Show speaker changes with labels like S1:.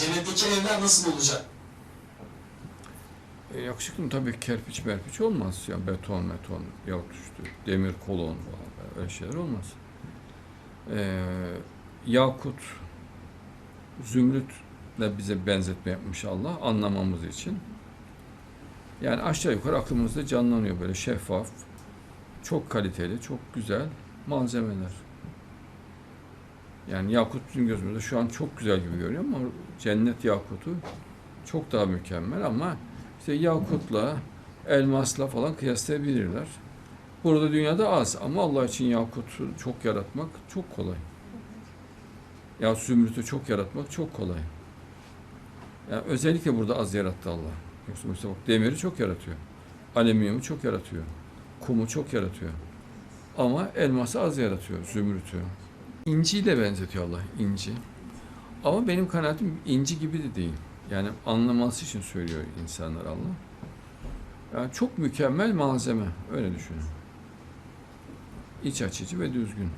S1: Cennetteki evler nasıl olacak?
S2: E, yakışıklı mı? Tabii kerpiç merpiç olmaz. Yani beton meton yahut işte demir kolon falan öyle şeyler olmaz. E, yakut, zümrütle bize benzetme yapmış Allah anlamamız için. Yani aşağı yukarı aklımızda canlanıyor böyle şeffaf, çok kaliteli, çok güzel malzemeler. Yani yakut bizim gözümüzde şu an çok güzel gibi görünüyor ama cennet yakutu çok daha mükemmel ama işte yakutla, elmasla falan kıyaslayabilirler. Burada dünyada az ama Allah için yakutu çok yaratmak çok kolay. Ya zümrütü çok yaratmak çok kolay. Yani özellikle burada az yarattı Allah. Yoksa mesela bak demiri çok yaratıyor. Alüminyumu çok yaratıyor. Kumu çok yaratıyor. Ama elması az yaratıyor, zümrütü. İnciyle benzetiyor Allah, inci. Ama benim kanaatim inci gibi de değil. Yani anlaması için söylüyor insanlar Allah. Yani çok mükemmel malzeme, öyle düşünün. İç açıcı ve düzgün.